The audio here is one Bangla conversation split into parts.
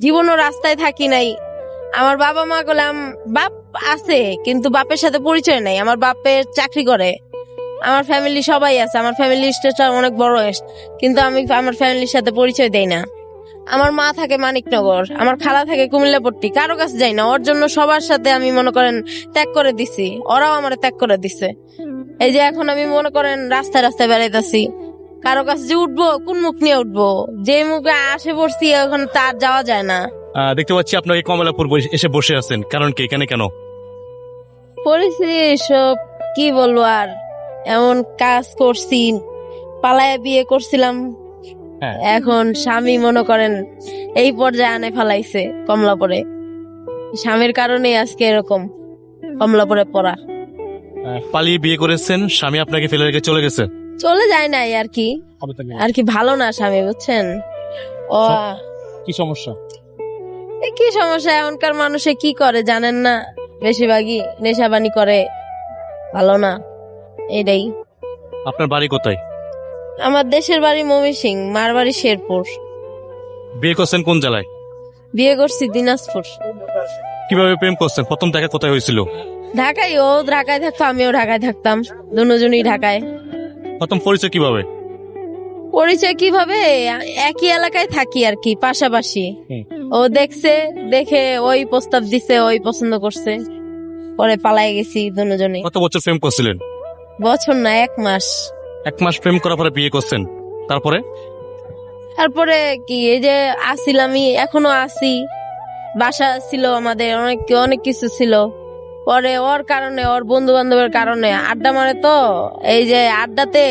জীবনও রাস্তায় থাকি নাই। আমার বাবা মা গেলাম, বাপ আছে, কিন্তু বাপের সাথে পরিচয় নাই। আমার বাপের চাকরি করে। আমার ফ্যামিলি সবাই আছে। আমার ফ্যামিলি স্টেজটা অনেক বড় কিন্তু আমি আমার ফ্যামিলির সাথে পরিচয় দেই না। আমার মা থাকে মানিকনগর, আমার খালা থাকে কুমিল্লাপট্টি। কারও কাছে যাই না। ওর জন্য সবার সাথে আমি মনে করেন ত্যাগ করে দিছি। ওরাও আমার ত্যাগ করে দিছে। এই যে এখন আমি মনে করেন রাস্তায় রাস্তায় বেড়াইতেছি। কারও কাছে যে উঠবো কোন মুখ নিয়ে উঠবো? যে মুখে আসে পড়ছি এখন তার যাওয়া যায় না। দেখতে পাচ্ছি আপনাকে কমলাপুর এসে বসে আছেন। কারণ কি এখানে কেন? পরিস্থিতি সব কি বলব আর? এমন কাজ করছি পালায় বিয়ে করছিলাম। হ্যাঁ। এখন স্বামী মনে করেন এই পর্যায়ে আনে ফেলাইছে কমলাপুরে। স্বামীর কারণে আজকে এরকম কমলাপুরে পড়া। পালিয়ে বিয়ে করেছেন স্বামী আপনাকে ফেলে রেখে চলে গেছে। চলে যায় নাই আর কি। আর কি ভালো না স্বামী বুঝছেন? ও কি সমস্যা? এ কি সমস্যা? এখনকার মানুষে কি করে জানেন না? বেশিরভাগই নেশাবানি করে। ভালো না এটাই। আপনার বাড়ি কোথায়? আমার দেশের বাড়ি মমি সিং মার বাড়ি শেরপুর। বিয়ে করছেন কোন জেলায়? বিয়ে করছি দিনাজপুর। কীভাবে প্রেম করছেন? প্রথম দেখা কোথায় হয়েছিল? ঢাকায় ও ঢাকায় থাকতো আমিও ঢাকায় থাকতাম। দুজনই ঢাকায়। প্রথম পরিচয় কীভাবে? পরিচয় কীভাবে? একই এলাকায় থাকি আর কি পাশাপাশি। ও দেখছে দেখে ওই প্রস্তাব দিছে ওই পছন্দ করছে। পরে পালাই গেছি দুজনে কত বছর প্রেম করছিলেন? বছর না এক মাস। এক মাস প্রেম করার পরে বিয়ে করছেন। তারপরে? তারপরে কি এই যে আসিলামই এখনও আসি। বাসা ছিল আমাদের অনেক অনেক কিছু ছিল। পরে ওর কারণে ওর বন্ধু বান্ধবের কারণে। আড্ডা মারে তো এই যে আড্ডাতে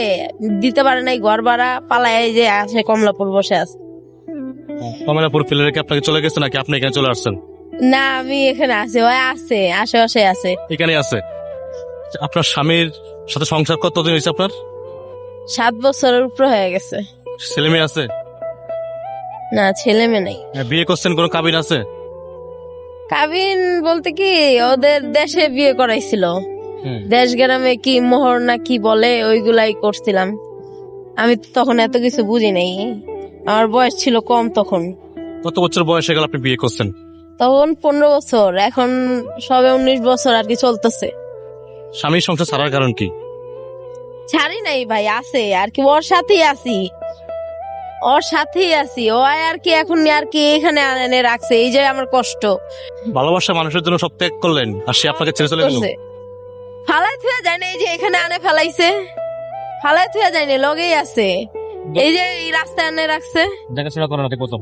দিতে পারে নাই ঘর ভাড়া পালায় এই যে আসে কমলাপুর বসে আছে। কমলাপুর ফেলে রেখে আপনাকে চলে গেছে নাকি? আপনি এখানে চলে আসছেন? না আমি এখানে আছি ওই আছে আশেপাশে আছে। এখানে আছে? আপনার স্বামীর সাথে সংসার কতদিন হয়েছে আপনার? সাত বছরের উপর হয়ে গেছে। ছেলে মেয়ে আছে? না ছেলে মেয়ে নেই। হ্যাঁ, বিয়ে করছেন কোনো কাবিন আছে? কাবিন বলতে কি ওদের দেশে বিয়ে করাইছিল। দেশ গ্রামে কি মোহর না কি বলে ওইগুলাই করছিলাম। আমি তো তখন এত কিছু বুঝি নাই। আমার বয়স ছিল কম তখন। কত বছর বয়সে গেল আপনি বিয়ে করছেন? তখন পনেরো বছর এখন সবে উনিশ বছর আর কি চলতেছে। স্বামীর সংসার ছাড়ার কারণ কি? ছাড়ি নাই ভাই আছে আর কি ওর সাথেই আছি। ওর সাথেই আছি। ও আর কি এখন আর কি এখানে এনে রাখছে। এই যে আমার কষ্ট। ভালোবাসা মানুষের জন্য সব ত্যাগ করলেন আর সে আপনাকে ছেড়ে চলে গেল। ফালাই থুয়া যায় না এই যে এখানে আনে ফেলাইছে। ফালাই থুয়া যায় না লগেই আছে। এই যে এই রাস্তায় আনে রাখছে। দেখাশোনা করেন না প্রথম।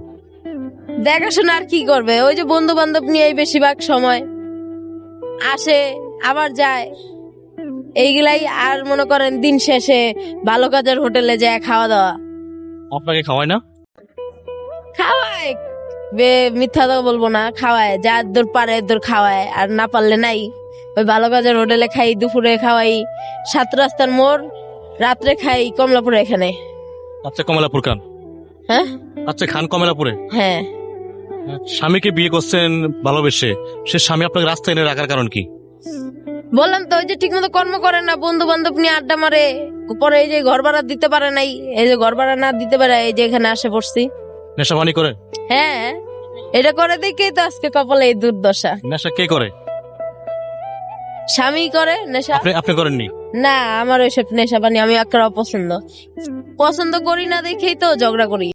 দেখাশোনা আর কি করবে? ওই যে বন্ধু বান্ধব নিয়ে বেশিরভাগ সময় আসে আবার যায়। এইগুলাই আর মনে করেন দিন শেষে ভালো কাজের হোটেলে যায় খাওয়া দাওয়া। আপনাকে খাওয়ায় না? খাওয়ায়। বে মিথ্যা তো বলব না খাওয়ায়। যা দূর পারে দূর খাওয়ায় আর না পারলে নাই। ওই ভালো কাজের হোটেলে খাই দুপুরে খাওয়াই সাত রাস্তার মোড় রাত্রে খাই কমলাপুরে এখানে। আচ্ছা কমলাপুর খান। হ্যাঁ? আচ্ছা খান কমলাপুরে? হ্যাঁ। স্বামীকে বিয়ে করছেন ভালোবেসে সে স্বামী আপনাকে রাস্তায় এনে রাখার কারণ কি? বললাম তো ওই যে ঠিক মতো কর্ম করে না বন্ধু বান্ধব নিয়ে আড্ডা মারে। পরে এই যে ঘর ভাড়া দিতে পারে নাই এই যে ঘর ভাড়া না দিতে পারে এই যে এখানে আসে পড়ছি। নেশা পানি করে? হ্যাঁ এটা করে দেখেই তো আজকে কপালে এই দুর্দশা। নেশা কে করে? স্বামী করে নেশা। আপনি আপনি করেননি? না আমার ওইসব নেশা পানি আমি একটা অপছন্দ পছন্দ করি না দেখেই তো ঝগড়া করি।